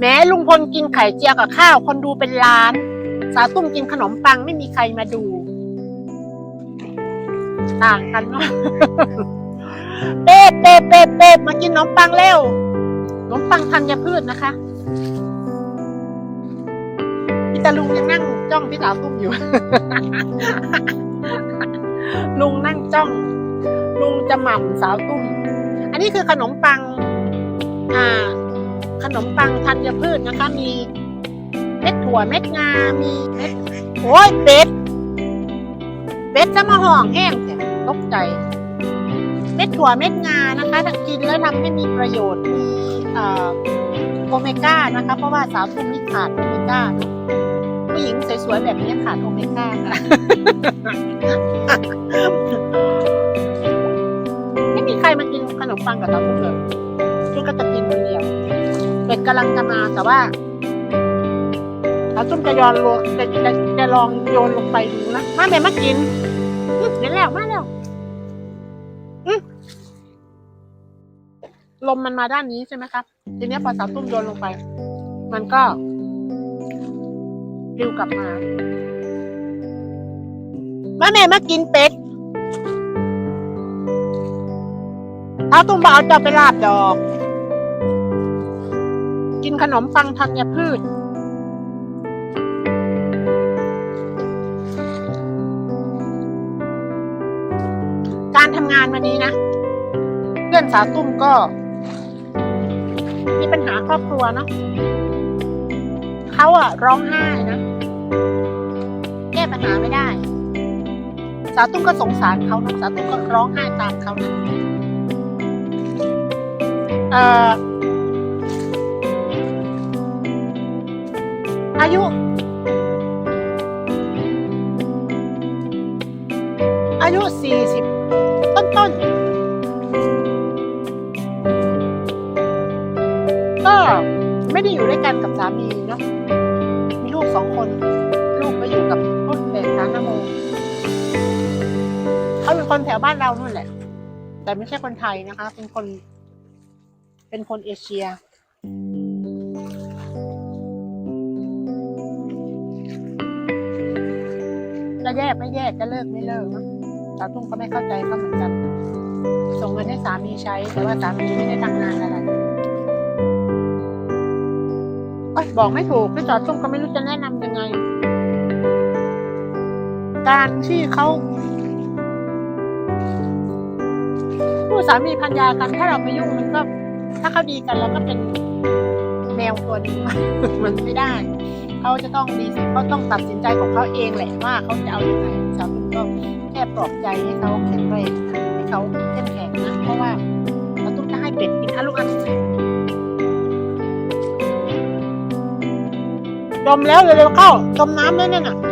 แม้ลุงพลกินไข่เจียวกับข้าว คนดูเป็นล้าน สาวตุ้มกินขนมปังไม่มีใครมาดู ต่างกันเนาะเป๊ะเป๊ะเป๊ะเป๊ะมากินขนมปังเร็วขนมปังธัญพืชนะคะพี่ตาลุงยังนั่งจ้องพี่สาวตุ้มอยู่ ลุงนั่งจ้อง ลุงจะหม่ำสาวตุ้ม อันนี้คือขนมปัง อ่า ขนมปังธัญพืชนะคะ มีเม็ดถั่วเม็ดงา มีเม็ดโอ้ยเป็ด เป็ดจะมาห่องแห้งเนี่ยตกใจ เม็ดถั่วเม็ดงานะคะถ้ากินแล้วทำให้มีประโยชน์มีเอ่อโอเมก้านะคะ เพราะว่าสาวทุ่มนี่ขาดโอเมก้าผู้หญิงสวยๆแบบนี้ขาดโอเมก้าค่ะไม่มีใครมากินขนมปังกับสาทุ่มเลยชุดก็จะกินคนเดียว กำลังจะมาแต่ว่าสาวทุ่มจะยอนลงจะจะจะลองโยนลงไปดูนะมาแม่มากินอื้อเห็นแล้วมาแล้วลมมันมาด้านนี้ใช่ไหมครับทีนี้พอสาวตุ้มโยนลงไป มันก็ริวกลับมาแม่แม่มากินเป็ดสาวตุ้มบอกเอาจะไปลาบดอก ขนมปังธัญพืช การทำงานวันนี้นะ เพื่อนสาวตุ้มก็ มีปัญหาครอบครัวเนาะเขาอะร้องไห้นะ แก้ปัญหาไม่ได้ สาวตุ้มก็สงสารเขานะสาวตุ้มก็ร้องไห้ตามเขานะเอ่อ อายุ อายุสี่สิบต้นๆก็ไม่ได้อยู่ด้วยกันกับสามีเนาะมีลูกสองคน ลูกก็อยู่กับรุ่นเด็กสานโมเขาเป็นคนแถวบ้านเรานู่นแหละ แต่ไม่ใช่คนไทยนะคะ เป็นคน เป็นคนเอเชีย จะแยกไม่แยกจะเลิกไม่เลิกนะสาวตุ้มก็ไม่เข้าใจเขาเหมือนกันส่งเงินให้สามีใช้ แต่ว่าสามีไม่ได้ทำงานอะไรบอกไม่ถูกพี่จอดตุ้มก็ไม่รู้จะแนะนำยังไง การที่เขาผู้สามีพันยากันถ้าเราไปยุ่งมันก็ ถ้าเขาดีกันแล้วก็เป็น แมวตัวนี้มันไม่ได้ เขาจะต้องดีเขาต้องตัดสินใจของเขาเองแหละว่าเขาจะเอาอย่างไรสาวตุ้มก็แค่ปลอบใจให้เขาแข็งแรงให้เขาเข้มแข็งนะเพราะว่าเราตุ้มจะให้เป็ดกินอะลูกอันดมแล้วเร็วๆเข้าดมน้ำด้วยนั่นน่ะ